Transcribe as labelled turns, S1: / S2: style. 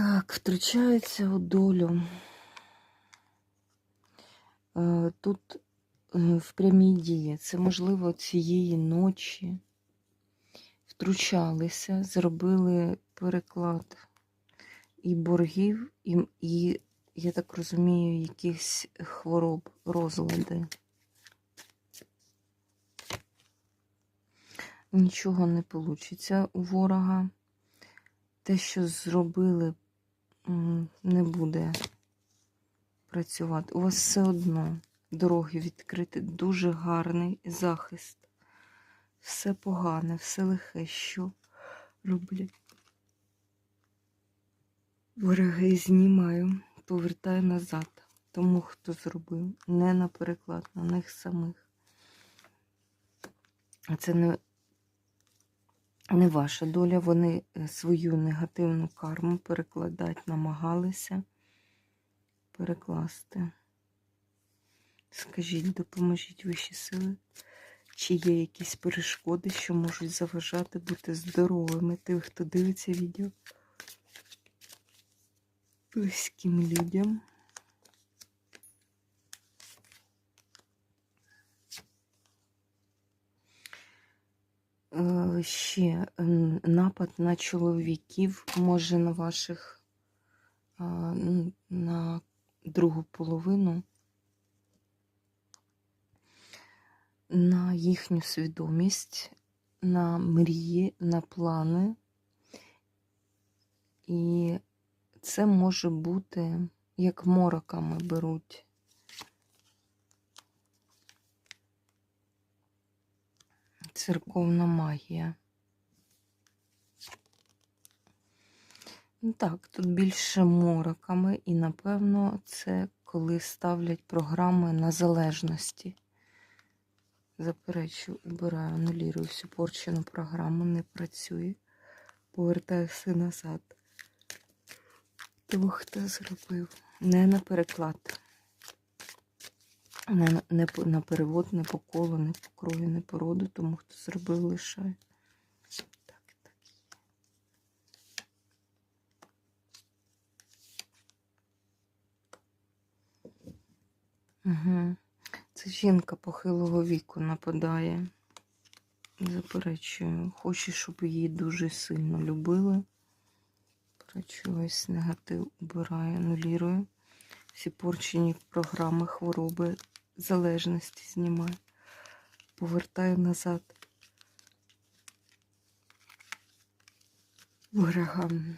S1: Так, втручаються у долю. Е, Тут е, в прямій дії, це можливо цієї ночі втручалися, зробили переклад і боргів, і, і я так розумію, якихось хвороб, розлади. Нічого не вийде у ворога. Те, що зробили, не буде працювати. У вас все одно дороги відкриті, дуже гарний захист. Все погане, все лихе, що роблять. Вороги знімаю, повертаю назад. Тому, хто зробив, не на переклад, на них самих. Це не, не ваша доля. Вони е, свою негативну карму перекладати намагалися перекласти. Скажіть, допоможіть вищі сили, чи є якісь перешкоди, що можуть заважати бути здоровими тим, хто дивиться відео близьким людям. Ще напад на чоловіків може на ваших на другу половину, на їхню свідомість, на мрії, на плани. І це може бути, як мороками беруть. Церковна магія. Ну Так, тут більше мороками, і, напевно, це коли ставлять програми на залежності. Заперечу, убираю, анулірую всю порчену програму, не працює. Повертаю все назад. Того, хто зробив. Не на переклад. Не, не на перевод, не по колу, не по крові, не по роду, тому хто зробив, лишає. Так, так. Угу. Це жінка похилого віку нападає. Заперечую. Хоче, щоб її дуже сильно любили. Прочусь негатив убираю, анулірую. Всі порчені програми, хвороби, залежності знімаю. Повертаю назад. Ворогам.